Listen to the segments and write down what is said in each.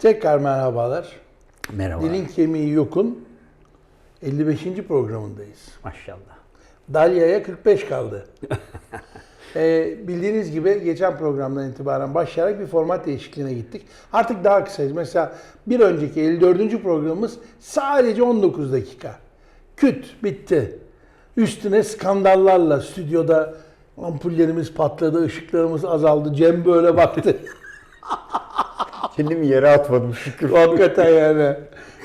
Tekrar merhabalar. Merhaba. Dilin kemiği yokun 55. programındayız. Maşallah. Dalya'ya 45 kaldı. Ee, bildiğiniz gibi geçen programdan itibaren başlayarak bir format değişikliğine gittik. Artık daha kısayız. Mesela bir önceki 54. programımız sadece 19 dakika. Küt bitti. Üstüne skandallarla stüdyoda ampullerimiz patladı, ışıklarımız azaldı. Cem böyle baktı. Kendimi yere atmadım şükür. Hakikaten yani.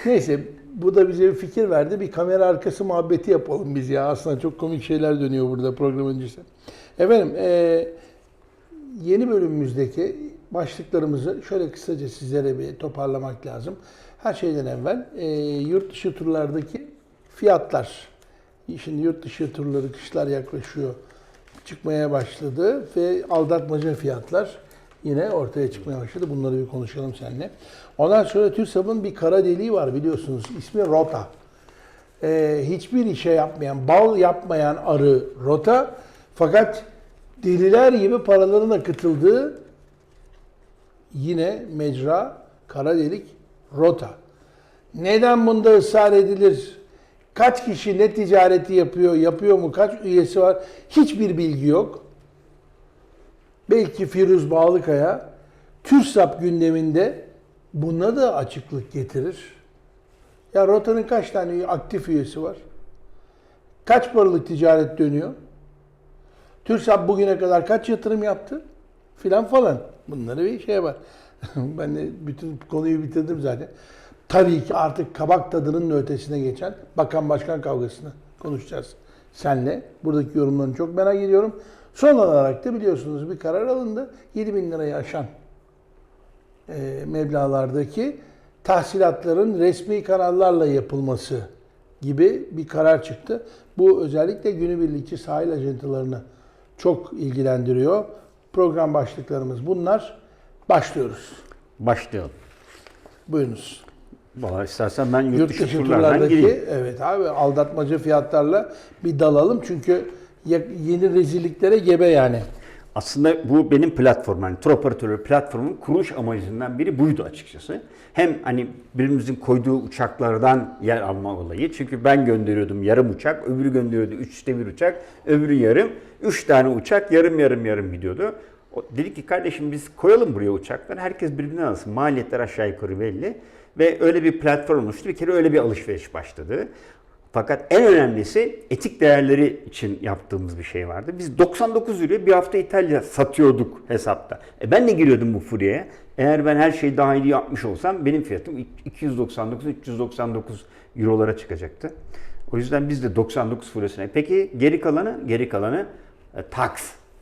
Neyse bu da bize bir fikir verdi. Bir kamera arkası muhabbeti yapalım biz ya. Aslında çok komik şeyler dönüyor burada program öncesi. Efendim e, yeni bölümümüzdeki başlıklarımızı şöyle kısaca sizlere bir toparlamak lazım. Her şeyden evvel e, yurt dışı turlardaki fiyatlar. Şimdi yurt dışı turları kışlar yaklaşıyor. Çıkmaya başladı ve aldatmaca fiyatlar yine ortaya çıkmaya başladı. Bunları bir konuşalım seninle. Ondan sonra TÜRSAB'ın bir kara deliği var biliyorsunuz. İsmi Rota. Ee, hiçbir işe yapmayan, bal yapmayan arı Rota. Fakat deliler gibi paraların akıtıldığı yine mecra, kara delik Rota. Neden bunda ısrar edilir? Kaç kişi ne ticareti yapıyor, yapıyor mu, kaç üyesi var? Hiçbir bilgi yok. Belki Firuz Bağlıkaya TÜRSAP gündeminde buna da açıklık getirir. Ya Rota'nın kaç tane aktif üyesi var? Kaç paralık ticaret dönüyor? TÜRSAP bugüne kadar kaç yatırım yaptı? Filan falan. Bunları bir şey var. ben de bütün konuyu bitirdim zaten. Tabii ki artık kabak tadının ötesine geçen bakan başkan kavgasını konuşacağız senle. Buradaki yorumlarını çok merak ediyorum. Son olarak da biliyorsunuz bir karar alındı. 7 bin lirayı aşan e, meblalardaki tahsilatların resmi kanallarla yapılması gibi bir karar çıktı. Bu özellikle günübirlikçi sahil ajantalarını çok ilgilendiriyor. Program başlıklarımız bunlar. Başlıyoruz. Başlayalım. Buyurunuz. Valla istersen ben yurt, Yurt dışı, dışı turlardan gireyim. evet abi aldatmaca fiyatlarla bir dalalım çünkü yeni rezilliklere gebe yani. Aslında bu benim platform, yani tur operatörü platformun kuruluş amacından biri buydu açıkçası. Hem hani birimizin koyduğu uçaklardan yer alma olayı. Çünkü ben gönderiyordum yarım uçak, öbürü gönderiyordu üçte bir uçak, öbürü yarım. Üç tane uçak yarım yarım yarım gidiyordu. Dedik ki kardeşim biz koyalım buraya uçaklar. Herkes birbirinden alsın. Maliyetler aşağı yukarı belli. Ve öyle bir platform oluştu. Bir kere öyle bir alışveriş başladı. Fakat en önemlisi etik değerleri için yaptığımız bir şey vardı. Biz 99 euroya bir hafta İtalya satıyorduk hesapta. E ben de giriyordum bu furyaya. Eğer ben her şeyi dahili yapmış olsam benim fiyatım 299-399 eurolara çıkacaktı. O yüzden biz de 99 furyasına. Peki geri kalanı? Geri kalanı e, tax.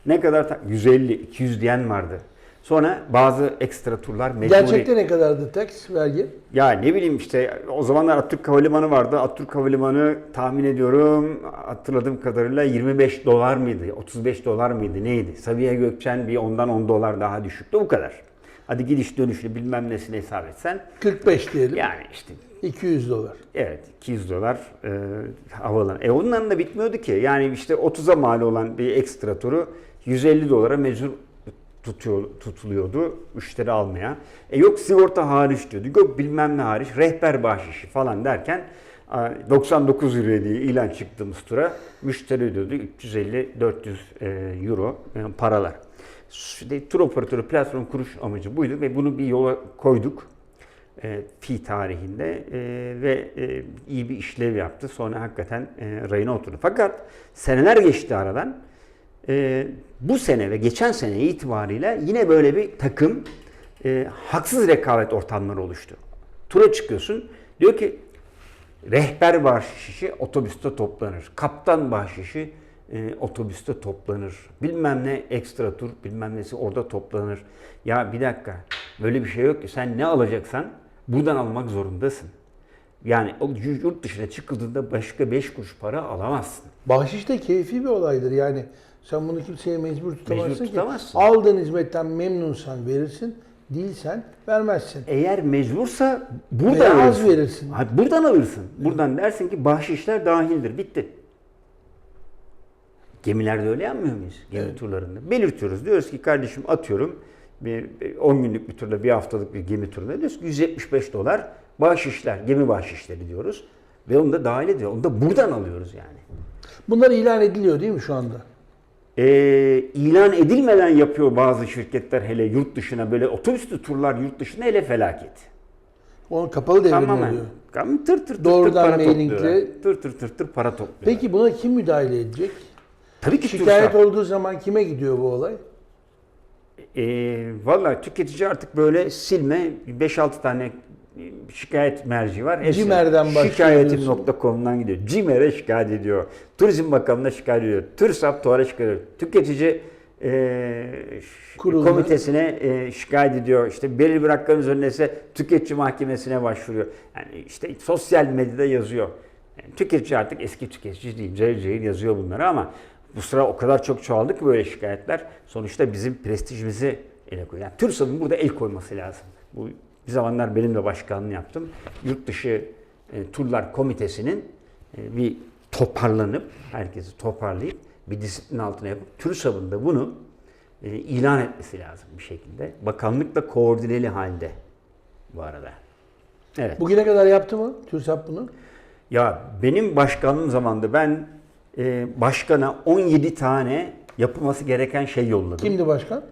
Ne kadar tax? 150, 200 diyen vardı. Sonra bazı ekstra turlar mecburi. Gerçekte ne kadardı tax vergi? Ya ne bileyim işte o zamanlar Atatürk Havalimanı vardı. Atatürk Havalimanı tahmin ediyorum hatırladığım kadarıyla 25 dolar mıydı? 35 dolar mıydı? Neydi? Sabiha Gökçen bir ondan 10 dolar daha düşüktü. Bu kadar. Hadi gidiş dönüşlü bilmem nesini hesap etsen. 45 diyelim. Yani işte 200 dolar. evet 200 dolar e, havalan. E ondan da bitmiyordu ki. Yani işte 30'a mal olan bir ekstra turu 150 dolara mecbur tutuyor, tutuluyordu müşteri almaya. E yok sigorta hariç diyordu. Yok bilmem ne hariç. Rehber bahşişi falan derken a, 99 euro diye ilan çıktığımız tura müşteri ödüyordu 350-400 e, euro e, paralar. İşte, tur operatörü platform kuruş amacı buydu ve bunu bir yola koyduk e, fi tarihinde e, ve e, iyi bir işlev yaptı. Sonra hakikaten e, rayına oturdu. Fakat seneler geçti aradan. E, bu sene ve geçen sene itibariyle yine böyle bir takım e, haksız rekabet ortamları oluştu. Tura çıkıyorsun. Diyor ki rehber bahşişi otobüste toplanır. Kaptan bahşişi e, otobüste toplanır. Bilmem ne ekstra tur bilmem nesi orada toplanır. Ya bir dakika böyle bir şey yok ki sen ne alacaksan buradan almak zorundasın. Yani o yurt dışına çıkıldığında başka 5 kuruş para alamazsın. Bahşiş de keyfi bir olaydır yani. Sen bunu kimseye mecbur tutamazsın Mecbur ki. tutamazsın. Aldığın hizmetten memnunsan verirsin, değilsen vermezsin. Eğer mecbursa buradan Veya az verirsin. Ha, buradan alırsın. Buradan dersin ki bahşişler dahildir. Bitti. Gemilerde öyle yapmıyor muyuz? Gemi turlarında. Belirtiyoruz. Diyoruz ki kardeşim atıyorum bir 10 günlük bir turda, bir haftalık bir gemi turunda diyoruz ki 175 dolar bahşişler, gemi bahşişleri diyoruz. Ve onu da dahil ediyor. Onu da buradan alıyoruz yani. Bunlar ilan ediliyor değil mi şu anda? Ee, ilan edilmeden yapıyor bazı şirketler hele yurt dışına böyle otobüslü turlar yurt dışına hele felaket. Onun kapalı devrim Tamamen. oluyor. Tır tır tır tır Doğrudan para mailingle- topluyorlar. Tır tır tır tır para topluyorlar. Peki buna kim müdahale edecek? Tabii ki Şikayet TÜRSAP. olduğu zaman kime gidiyor bu olay? Ee, Valla tüketici artık böyle silme 5-6 tane şikayet merci var. Hepsi Cimer'den Şikayetim.com'dan gidiyor. Cimer'e şikayet ediyor. Turizm Bakanlığı'na şikayet ediyor. TÜRSAP TUAR'a şikayet ediyor. Tüketici e, Kuruluna. komitesine e, şikayet ediyor. İşte belirli bir hakkın üzerindeyse tüketici mahkemesine başvuruyor. Yani işte sosyal medyada yazıyor. Yani tüketici artık eski tüketici değil. Cayır cayır yazıyor bunları ama bu sıra o kadar çok çoğaldı ki böyle şikayetler. Sonuçta bizim prestijimizi ele koyuyor. Yani TÜRSAP'ın burada el koyması lazım. Bu bir zamanlar benim de başkanlığını yaptım. Yurt dışı e, turlar komitesinin e, bir toparlanıp, herkesi toparlayıp bir disiplin altına yapıp TÜRSAP'ın da bunu e, ilan etmesi lazım bir şekilde. Bakanlıkla koordineli halde bu arada. Evet. Bugüne kadar yaptı mı TÜRSAP bunu? Ya benim başkanlığım zamanında ben e, başkana 17 tane yapılması gereken şey yolladım. Kimdi başkan?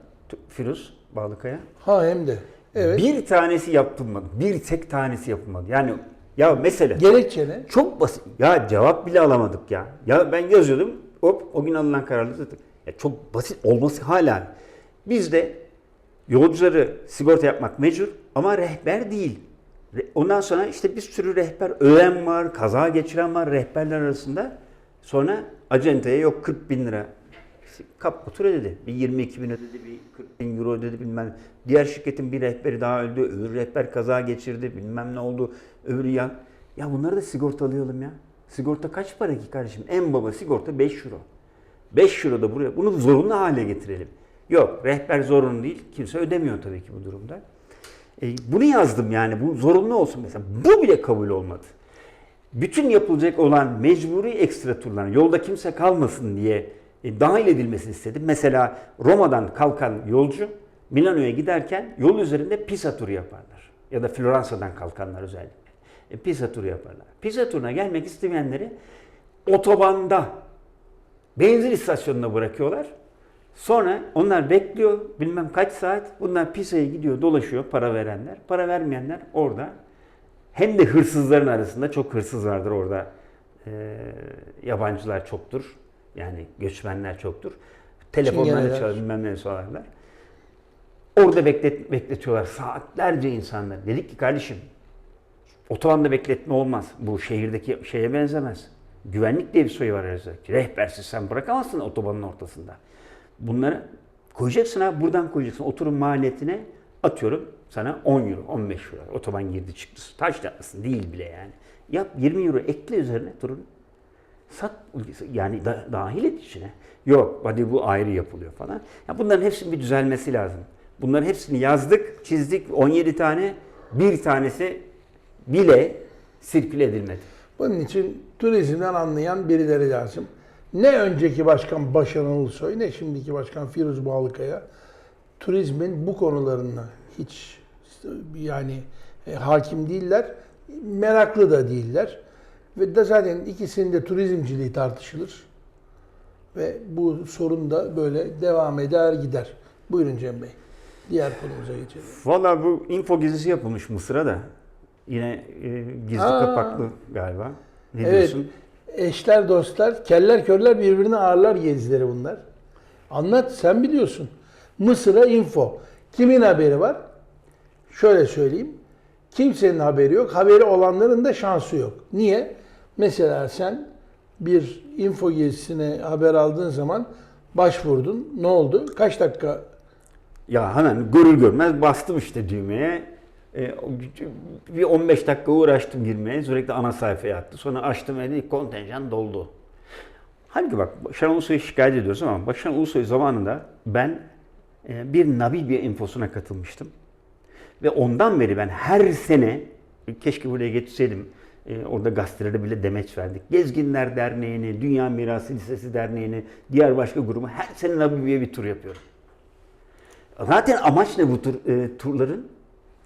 Firuz Bağlıkaya. Ha hem de. Evet. Bir tanesi yapılmadı. Bir tek tanesi yapılmadı. Yani ya mesele Gerekçe ne? çok basit. Ya cevap bile alamadık ya. Ya ben yazıyordum. Hop o gün alınan kararlı zaten. Ya çok basit olması hala. Bizde yolcuları sigorta yapmak mecbur ama rehber değil. Ondan sonra işte bir sürü rehber ölen var, kaza geçiren var rehberler arasında. Sonra acenteye yok 40 bin lira. İşte Kap fatura ödedi. Bir 22 bin ödedi, bir 40 bin euro ödedi bilmem. Diğer şirketin bir rehberi daha öldü, öbür rehber kaza geçirdi, bilmem ne oldu. Öbürü ya. Ya bunları da sigortalayalım ya. Sigorta kaç para ki kardeşim? En baba sigorta 5 euro. 5 euro da buraya. Bunu zorunlu hale getirelim. Yok rehber zorunlu değil. Kimse ödemiyor tabii ki bu durumda. E, bunu yazdım yani bu zorunlu olsun mesela. Bu bile kabul olmadı. Bütün yapılacak olan mecburi ekstra turlar yolda kimse kalmasın diye e, dahil edilmesini istedim. Mesela Roma'dan kalkan yolcu Milano'ya giderken yol üzerinde Pisa turu yaparlar. Ya da Floransa'dan kalkanlar özellikle. E, Pisa turu yaparlar. Pisa turuna gelmek istemeyenleri otobanda benzin istasyonuna bırakıyorlar. Sonra onlar bekliyor bilmem kaç saat. Bunlar Pisa'ya gidiyor dolaşıyor para verenler. Para vermeyenler orada. Hem de hırsızların arasında çok hırsız vardır orada. Ee, yabancılar çoktur. Yani göçmenler çoktur. Telefonları çalar bilmem ne sorarlar. Orada beklet, bekletiyorlar saatlerce insanlar. Dedik ki kardeşim Otobanda bekletme olmaz. Bu şehirdeki şeye benzemez. Güvenlik diye bir soyu var arasında. Rehbersiz sen bırakamazsın otobanın ortasında. Bunları koyacaksın ha buradan koyacaksın. Oturum maliyetine atıyorum sana 10 euro, 15 euro. Otoban girdi çıktı. Taş tatlısın değil bile yani. Yap 20 euro ekle üzerine turun. Sat yani da- dahil et içine. Yok hadi bu ayrı yapılıyor falan. Ya bunların hepsinin bir düzelmesi lazım. Bunların hepsini yazdık, çizdik 17 tane. Bir tanesi bile sirküle edilmedi. Bunun için turizmden anlayan birileri lazım. Ne önceki başkan Başaran Ulusoy ne şimdiki başkan Firuz Bağlıkaya turizmin bu konularına hiç yani e, hakim değiller. Meraklı da değiller. Ve de zaten ikisinin de turizmciliği tartışılır. Ve bu sorun da böyle devam eder gider. Buyurun Cem Bey. Diğer konumuza geçelim. Valla bu info gezisi yapılmış Mısır'a da. Yine e, gizli Aa. kapaklı galiba. Ne Evet. diyorsun? Eşler, dostlar, keller körler birbirini ağırlar gezileri bunlar. Anlat, sen biliyorsun. Mısır'a info. Kimin haberi var? Şöyle söyleyeyim. Kimsenin haberi yok. Haberi olanların da şansı yok. Niye? Mesela sen bir info gezisine haber aldığın zaman başvurdun. Ne oldu? Kaç dakika? Ya hemen görür görmez bastım işte düğmeye. E, bir 15 dakika uğraştım girmeye. Sürekli ana sayfaya attı. Sonra açtım dedi, kontenjan doldu. Halbuki bak Başar Ulusoy'u şikayet ediyoruz ama Başar Ulusoy zamanında ben e, bir Namibya infosuna katılmıştım. Ve ondan beri ben her sene, keşke buraya getirseydim, e, orada gazetelere bile demeç verdik. Gezginler Derneği'ni, Dünya Mirası Lisesi Derneği'ni, diğer başka grubu her sene Namibya'ya bir tur yapıyorum. Zaten amaç ne bu tur, e, turların?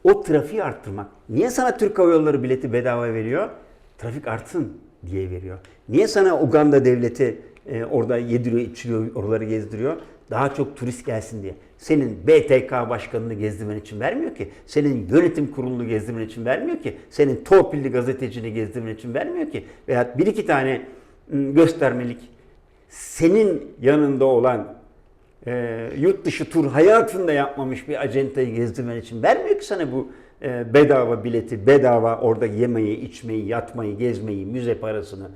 O trafiği arttırmak. Niye sana Türk Hava Yolları bileti bedava veriyor? Trafik artsın diye veriyor. Niye sana Uganda devleti e, orada yediriyor, içiriyor, oraları gezdiriyor? Daha çok turist gelsin diye. Senin BTK başkanını gezdirmen için vermiyor ki. Senin yönetim kurulunu gezdirmen için vermiyor ki. Senin torpilli gazetecini gezdirmen için vermiyor ki. Veya bir iki tane ım, göstermelik senin yanında olan e, yurt dışı tur hayatında yapmamış bir acentayı gezdirmen için vermiyor ki sana bu e, bedava bileti, bedava orada yemeği, içmeyi, yatmayı, gezmeyi, müze parasını.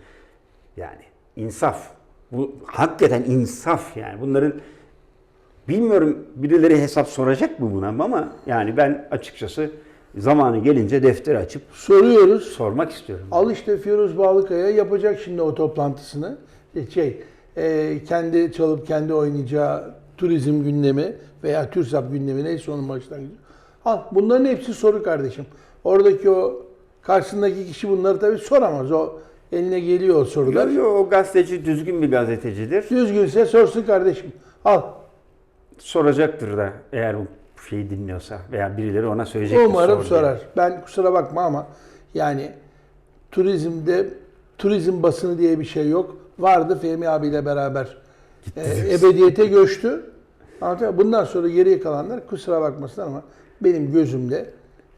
Yani insaf. Bu hakikaten insaf yani. Bunların bilmiyorum birileri hesap soracak mı buna ama yani ben açıkçası zamanı gelince defteri açıp Soruyoruz. sormak istiyorum. Al işte Firuz Bağlıkaya yapacak şimdi o toplantısını. E, Şey, e, kendi çalıp kendi oynayacağı turizm gündemi veya TÜRSAP gündemi neyse onun başlangıcı. Al bunların hepsi soru kardeşim. Oradaki o karşısındaki kişi bunları tabii soramaz. O eline geliyor o sorular. Yo, yo, o gazeteci düzgün bir gazetecidir. Düzgünse sorsun kardeşim. Al. Soracaktır da eğer bu şeyi dinliyorsa veya birileri ona söyleyecektir. Umarım sor diye. sorar. Ben kusura bakma ama yani turizmde turizm basını diye bir şey yok. Vardı Fehmi abiyle beraber e, ebediyete göçtü. Anlatıyor? Bundan sonra geriye kalanlar kusura bakmasın ama benim gözümde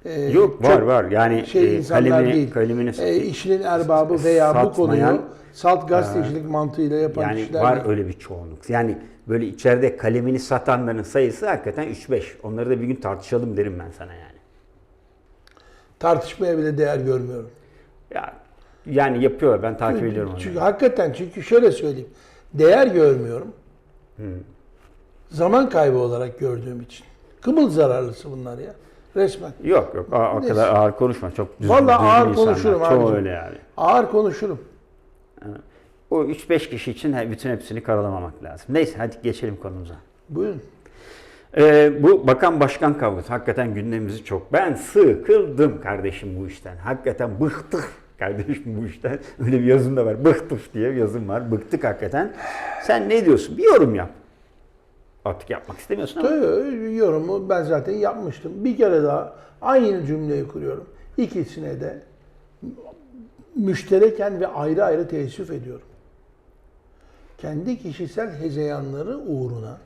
e, Yok var var yani şey e, insanlar kalemini, değil. kalemini E, işinin erbabı veya bu konuyu satmayan, salt gazetecilik mantığıyla yapan yani kişiler var değil. öyle bir çoğunluk. Yani böyle içeride kalemini satanların sayısı hakikaten 3-5. Onları da bir gün tartışalım derim ben sana yani. tartışmaya bile değer görmüyorum. Ya yani yapıyorlar ben takip ediyorum onları. Çünkü hakikaten çünkü şöyle söyleyeyim. Değer görmüyorum. Zaman kaybı olarak gördüğüm için. Kımıl zararlısı bunlar ya. Resmen. Yok yok o, o Neyse. kadar ağır konuşma. Çok düzgün, Vallahi düzgün ağır insanlar. konuşurum Çoğu abicim. öyle yani. Ağır konuşurum. O 3-5 kişi için he- bütün hepsini karalamamak lazım. Neyse hadi geçelim konumuza. Buyurun. Ee, bu bakan başkan kavgası hakikaten gündemimizi çok. Ben sıkıldım kardeşim bu işten. Hakikaten bıktık kardeşim bu işten. Öyle bir yazım da var. Bıktık diye bir yazım var. Bıktık hakikaten. Sen ne diyorsun? Bir yorum yap. Artık yapmak istemiyorsun ama. Tabii, yorumu ben zaten yapmıştım. Bir kere daha aynı cümleyi kuruyorum. İkisine de müştereken ve ayrı ayrı teessüf ediyorum. Kendi kişisel hezeyanları uğruna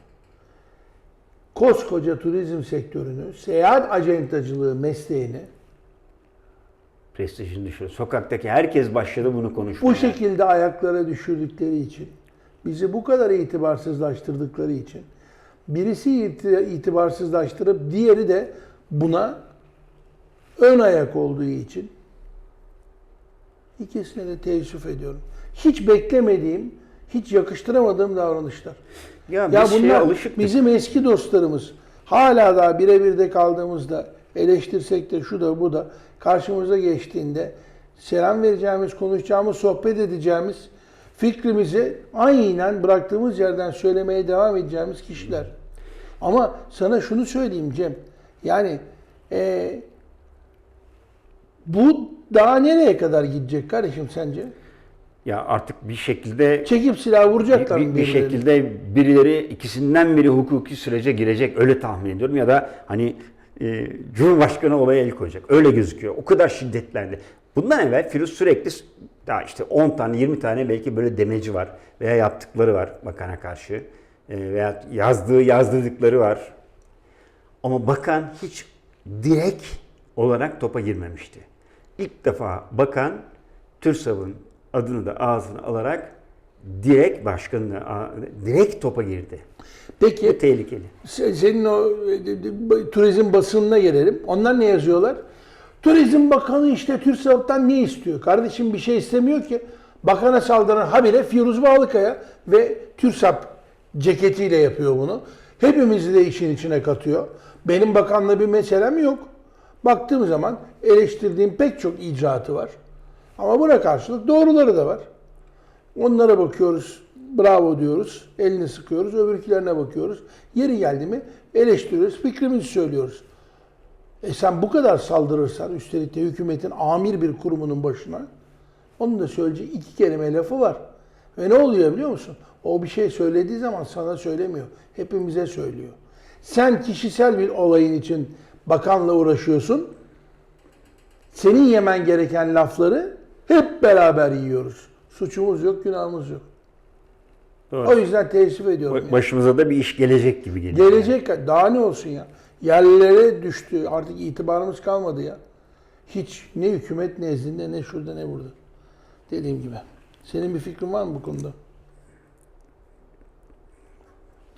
koskoca turizm sektörünü, seyahat acentacılığı mesleğini Prestijini düşürüyor. Sokaktaki herkes başladı bunu konuşmaya. bu şekilde ayaklara düşürdükleri için, bizi bu kadar itibarsızlaştırdıkları için, birisi iti- itibarsızlaştırıp diğeri de buna ön ayak olduğu için ikisine de teessüf ediyorum. Hiç beklemediğim, hiç yakıştıramadığım davranışlar. Ya, Ya biz bunlar alışıktık. bizim eski dostlarımız. Hala daha birebir de kaldığımızda eleştirsek de şu da bu da karşımıza geçtiğinde selam vereceğimiz, konuşacağımız, sohbet edeceğimiz fikrimizi aynen bıraktığımız yerden söylemeye devam edeceğimiz kişiler. Ama sana şunu söyleyeyim Cem. Yani eee, bu daha nereye kadar gidecek kardeşim sence? Ya artık bir şekilde Çekip silah bir, vuracaklar bir, bir birbirlerine? şekilde birileri ikisinden biri hukuki sürece girecek öyle tahmin ediyorum ya da hani e, Cumhurbaşkanı olaya el koyacak. Öyle gözüküyor. O kadar şiddetlendi. Bundan evvel Firuz sürekli daha işte 10 tane 20 tane belki böyle demeci var veya yaptıkları var bakana karşı e, veya yazdığı yazdırdıkları var. Ama bakan hiç direkt olarak topa girmemişti. İlk defa bakan TÜRSAV'ın adını da ağzına alarak direkt başkanına direkt topa girdi. Peki Bu tehlikeli. Se- Senin o e, turizm basınına gelelim. Onlar ne yazıyorlar? Turizm Bakanı işte TÜRSAV'dan ne istiyor? Kardeşim bir şey istemiyor ki. Bakana saldıran habire Firuz Bağlıkaya ve TÜRSAP ceketiyle yapıyor bunu. Hepimizi de işin içine katıyor. Benim bakanla bir meselem yok. Baktığım zaman eleştirdiğim pek çok icraatı var. Ama buna karşılık doğruları da var. Onlara bakıyoruz, bravo diyoruz, elini sıkıyoruz, öbürkilerine bakıyoruz. Yeri geldi mi eleştiriyoruz, fikrimizi söylüyoruz. E sen bu kadar saldırırsan, üstelik de hükümetin amir bir kurumunun başına, onun da söyleyecek iki kelime lafı var. Ve ne oluyor biliyor musun? O bir şey söylediği zaman sana söylemiyor, hepimize söylüyor. Sen kişisel bir olayın için bakanla uğraşıyorsun. Senin yemen gereken lafları hep beraber yiyoruz. Suçumuz yok, günahımız yok. Doğru. O yüzden teessüf ediyorum. Ba- yani. Başımıza da bir iş gelecek gibi geliyor. Gelecek daha ne olsun ya? Yerlere düştü. Artık itibarımız kalmadı ya. Hiç ne hükümet nezdinde ne şurada ne burada. Dediğim gibi. Senin bir fikrin var mı bu konuda?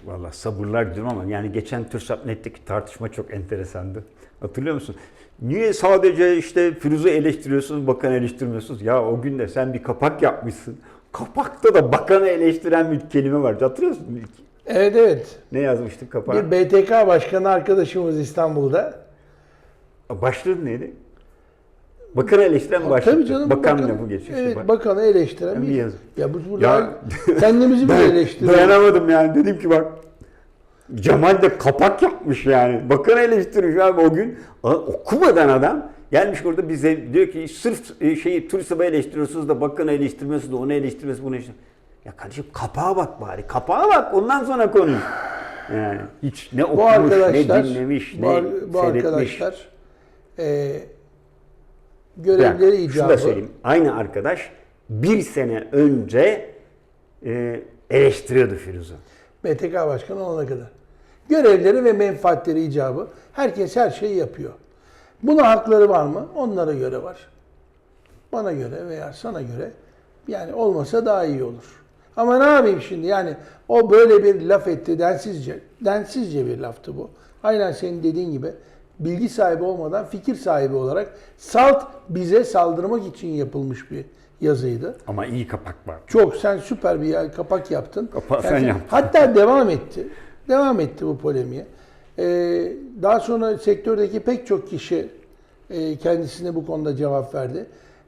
Valla sabırlar diyorum ama yani geçen TÜRSAP-NET'teki tartışma çok enteresandı. Hatırlıyor musun? Niye sadece işte Firuz'u eleştiriyorsunuz, bakanı eleştirmiyorsunuz? Ya o gün de sen bir kapak yapmışsın. Kapakta da bakanı eleştiren bir kelime var. Hatırlıyor musun? Evet evet. Ne yazmıştık kapağa? Bir BTK başkanı arkadaşımız İstanbul'da. Başlığı neydi? Bakanı eleştiren başlık. Tabii canım. Bakan bakanı- lafı geçiyor. Evet Bak- bakanı eleştiren bir yazı- Ya biz burada Ya- kendimizi bile eleştiriyoruz. dayanamadım yani. Dedim ki bak Cemal de kapak yapmış yani. Bakanı eleştiriyor abi o gün. Okumadan adam gelmiş orada bize diyor ki sırf e, şeyi TÜRSAB'ı eleştiriyorsunuz da bakanı eleştirmiyorsunuz da onu eleştirmiyorsunuz bunu eleştirmiyorsunuz. Ya kardeşim kapağa bak bari. Kapağa bak ondan sonra konuş. Yani hiç ne Bu okumuş, arkadaşlar, ne dinlemiş, bu, ne bu seyretmiş. arkadaşlar e, görevleri Şunu icabı. da söyleyeyim. Aynı arkadaş bir sene önce e, eleştiriyordu Firuz'u. BTK Başkanı olana kadar. Görevleri ve menfaatleri icabı. Herkes her şeyi yapıyor. Buna hakları var mı? Onlara göre var. Bana göre veya sana göre yani olmasa daha iyi olur. Ama ne yapayım şimdi yani o böyle bir laf etti densizce. Densizce bir laftı bu. Aynen senin dediğin gibi bilgi sahibi olmadan fikir sahibi olarak salt bize saldırmak için yapılmış bir yazıydı. Ama iyi kapak var. Çok sen süper bir kapak yaptın. Kapağı sen yaptın. Hatta devam etti. Devam etti bu polemiğe. Ee, daha sonra sektördeki pek çok kişi e, kendisine bu konuda cevap verdi.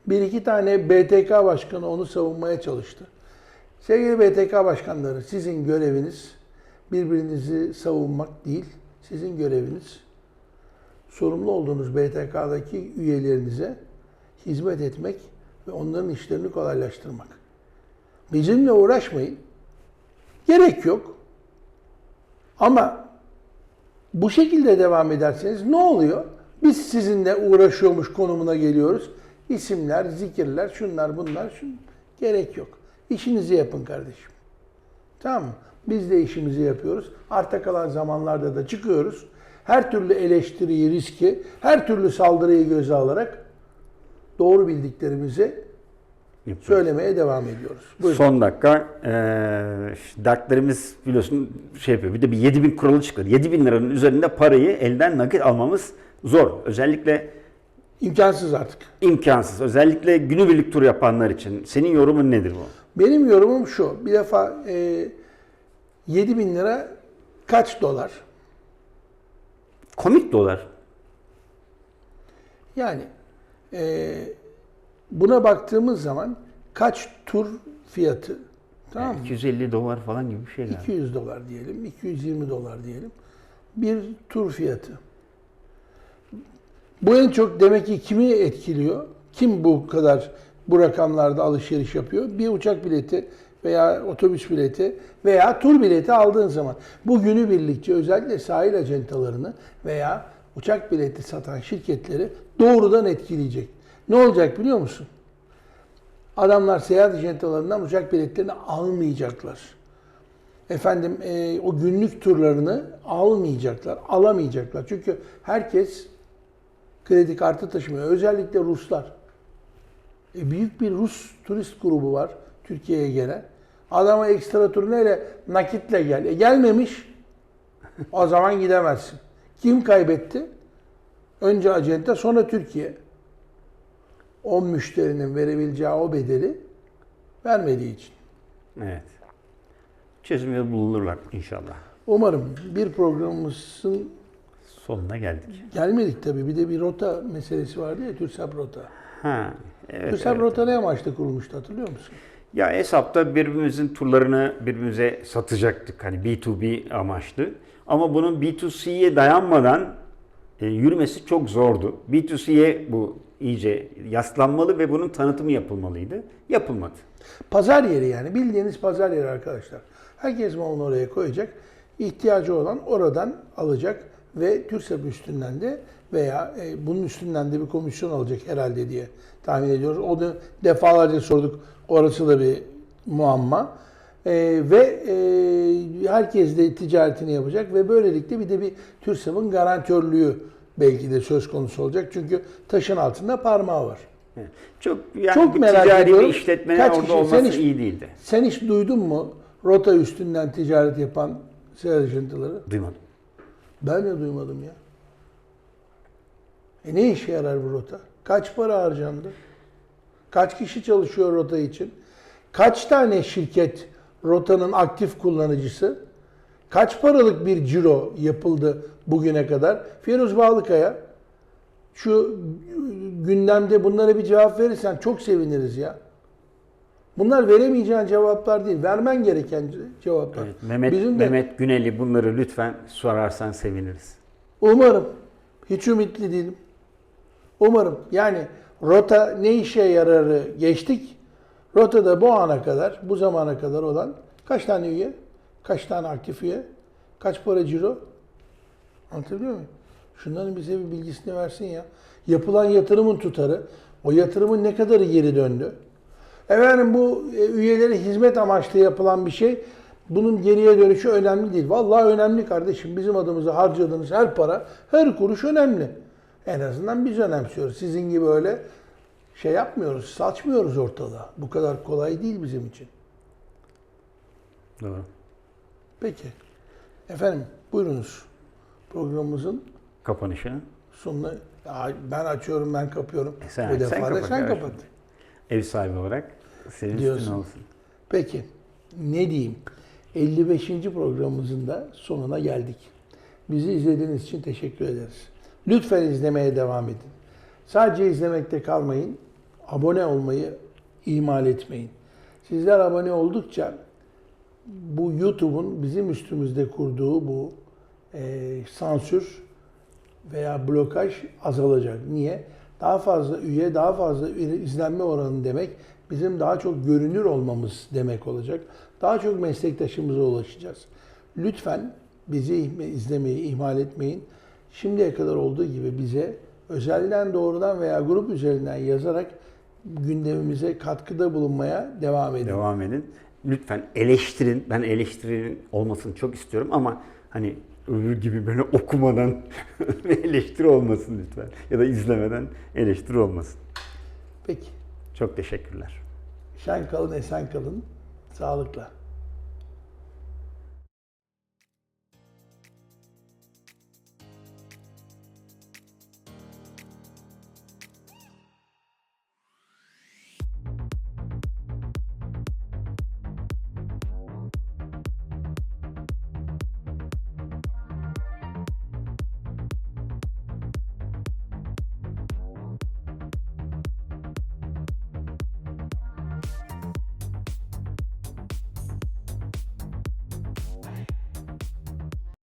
Bir iki tane BTK başkanı onu savunmaya çalıştı. Sevgili BTK başkanları sizin göreviniz birbirinizi savunmak değil. Sizin göreviniz sorumlu olduğunuz BTK'daki üyelerinize hizmet etmek ve onların işlerini kolaylaştırmak. Bizimle uğraşmayın. Gerek yok. Ama bu şekilde devam ederseniz ne oluyor? Biz sizinle uğraşıyormuş konumuna geliyoruz. İsimler, zikirler, şunlar bunlar, şun gerek yok. İşinizi yapın kardeşim. Tamam mı? Biz de işimizi yapıyoruz. Arta kalan zamanlarda da çıkıyoruz. Her türlü eleştiriyi, riski, her türlü saldırıyı göze alarak doğru bildiklerimizi söylemeye devam ediyoruz. Buyurun. Son dakika eee dertlerimiz biliyorsun şey yapıyor. Bir de bir 7000 kuralı çıkıyor. 7000 liranın üzerinde parayı elden nakit almamız zor. Özellikle İmkansız artık. imkansız. Özellikle günübirlik tur yapanlar için. Senin yorumun nedir bu? Benim yorumum şu. Bir defa e, 7 bin lira kaç dolar? Komik dolar. Yani e, buna baktığımız zaman kaç tur fiyatı? Tamam mı? 250 dolar falan gibi bir şey galiba. 200 dolar diyelim, 220 dolar diyelim. Bir tur fiyatı. Bu en çok demek ki kimi etkiliyor? Kim bu kadar bu rakamlarda alışveriş yapıyor? Bir uçak bileti veya otobüs bileti veya tur bileti aldığın zaman bu günü birlikte özellikle sahil acentalarını veya uçak bileti satan şirketleri doğrudan etkileyecek. Ne olacak biliyor musun? Adamlar seyahat acentalarından uçak biletlerini almayacaklar. Efendim e, o günlük turlarını almayacaklar, alamayacaklar. Çünkü herkes kredi kartı taşımıyor. Özellikle Ruslar. E, büyük bir Rus turist grubu var Türkiye'ye gelen. Adama ekstra tur neyle? Nakitle gel. E, gelmemiş. O zaman gidemezsin. Kim kaybetti? Önce acente sonra Türkiye. O müşterinin verebileceği o bedeli vermediği için. Evet. Çözüm yolu bulunurlar inşallah. Umarım bir programımızın Sonuna geldik. gelmedik tabii. Bir de bir rota meselesi vardı ya TÜRSAP rota. Ha. Evet, TÜRSAP evet. rota ne amaçla kurulmuştu hatırlıyor musun? Ya hesapta birbirimizin turlarını birbirimize satacaktık. Hani B2B amaçlı. Ama bunun B2C'ye dayanmadan e, yürümesi çok zordu. B2C'ye bu iyice yaslanmalı ve bunun tanıtımı yapılmalıydı. Yapılmadı. Pazar yeri yani bildiğiniz pazar yeri arkadaşlar. Herkes malını oraya koyacak. ihtiyacı olan oradan alacak ve TÜRSAP üstünden de veya e, bunun üstünden de bir komisyon alacak herhalde diye tahmin ediyoruz. O da defalarca sorduk. Orası da bir muamma. E, ve e, herkes de ticaretini yapacak ve böylelikle bir de bir TÜRSAP'ın garantörlüğü belki de söz konusu olacak. Çünkü taşın altında parmağı var. Çok yani Çok bir merak ticari ediyorum. bir işletmenin Kaç orada kişi? olması Sen hiç- iyi değildi. Sen hiç duydun mu rota üstünden ticaret yapan seracıntıları? Duymadım. Ben de duymadım ya. E ne işe yarar bu rota? Kaç para harcandı? Kaç kişi çalışıyor rota için? Kaç tane şirket rotanın aktif kullanıcısı? Kaç paralık bir ciro yapıldı bugüne kadar? Firuz Bağlıkaya şu gündemde bunlara bir cevap verirsen çok seviniriz ya. Bunlar veremeyeceğin cevaplar değil, vermen gereken cevaplar. Evet, Mehmet, Bizim de Mehmet Güneli bunları lütfen sorarsan seviniriz. Umarım. Hiç ümitli değilim. Umarım. Yani rota ne işe yararı geçtik. Rotada bu ana kadar, bu zamana kadar olan kaç tane üye? Kaç tane aktif üye? Kaç para ciro? Anlatabiliyor muyum? Şunların bize bir bilgisini versin ya. Yapılan yatırımın tutarı, o yatırımın ne kadarı geri döndü? Efendim bu e, üyelere hizmet amaçlı yapılan bir şey. Bunun geriye dönüşü önemli değil. Vallahi önemli kardeşim. Bizim adımıza harcadığınız her para, her kuruş önemli. En azından biz önemsiyoruz. Sizin gibi öyle şey yapmıyoruz, saçmıyoruz ortalığa. Bu kadar kolay değil bizim için. Doğru. Peki. Efendim buyurunuz. Programımızın Kapanışı. sonuna ben açıyorum, ben kapıyorum. E sen- Bu sen defa kapat sen kardeşim. kapat. Ev sahibi olarak senin Diyorsun. olsun. Peki, ne diyeyim? 55. programımızın da sonuna geldik. Bizi izlediğiniz için teşekkür ederiz. Lütfen izlemeye devam edin. Sadece izlemekte kalmayın. Abone olmayı ihmal etmeyin. Sizler abone oldukça bu YouTube'un bizim üstümüzde kurduğu bu e, sansür veya blokaj azalacak. Niye? Daha fazla üye, daha fazla izlenme oranı demek bizim daha çok görünür olmamız demek olacak. Daha çok meslektaşımıza ulaşacağız. Lütfen bizi izlemeyi ihmal etmeyin. Şimdiye kadar olduğu gibi bize özelden doğrudan veya grup üzerinden yazarak gündemimize katkıda bulunmaya devam edin. Devam edin. Lütfen eleştirin. Ben eleştirinin olmasını çok istiyorum ama hani öbür gibi böyle okumadan eleştiri olmasın lütfen. Ya da izlemeden eleştiri olmasın. Peki. Çok teşekkürler. Şen kalın, esen kalın. Sağlıkla.